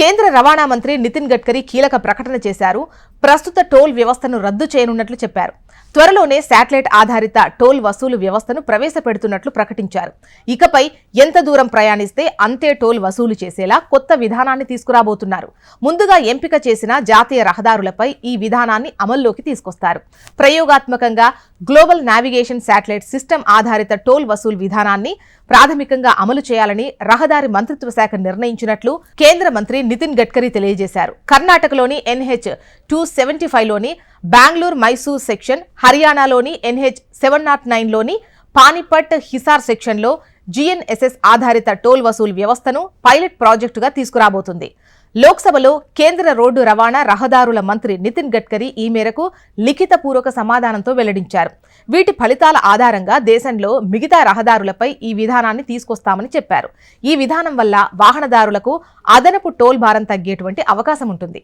కేంద్ర రవాణా మంత్రి నితిన్ గడ్కరీ కీలక ప్రకటన చేశారు. ప్రస్తుత టోల్ వ్యవస్థను రద్దు చేయనున్నట్లు చెప్పారు. త్వరలోనే శాటిలైట్ ఆధారిత టోల్ వసూలు వ్యవస్థను ప్రవేశపెడుతున్నట్లు ప్రకటించారు. ఇకపై ఎంత దూరం ప్రయాణిస్తే అంతే టోల్ వసూలు చేసేలా కొత్త విధానాన్ని తీసుకురాబోతున్నారు. ముందుగా ఎంపిక చేసిన జాతీయ రహదారులపై ఈ విధానాన్ని అమల్లోకి తీసుకొస్తారు. ప్రయోగాత్మకంగా గ్లోబల్ నావిగేషన్ శాటిలైట్ సిస్టమ్ ఆధారిత టోల్ వసూలు విధానాన్ని ప్రాథమికంగా అమలు చేయాలని రహదారి మంత్రిత్వ శాఖ నిర్ణయించినట్లు కేంద్ర మంత్రి నితిన్ గడ్కరీ తెలియజేశారు. కర్ణాటకలోని ఎన్హెచ్ టూ సెవెంటీ ఫైవ్లోని బెంగళూరు మైసూర్ సెక్షన్ హర్యానాలోని ఎన్హెచ్ సెవెన్ నాట్ నైన్లోని పానిపట్ హిసార్ సెక్షన్లో జీఎన్ఎస్ఎస్ ఆధారిత టోల్ వసూలు వ్యవస్థను పైలట్ ప్రాజెక్టుగా తీసుకురాబోతుంది. లోక్సభలో కేంద్ర రోడ్డు రవాణా రహదారుల మంత్రి నితిన్ గడ్కరీ ఈ మేరకు లిఖితపూర్వక సమాధానంతో వెల్లడించారు. వీటి ఫలితాల ఆధారంగా దేశంలో మిగతా రహదారులపై ఈ విధానాన్ని తీసుకొస్తామని చెప్పారు. ఈ విధానం వల్ల వాహనదారులకు అదనపు టోల్ భారం తగ్గేటువంటి అవకాశం ఉంటుంది.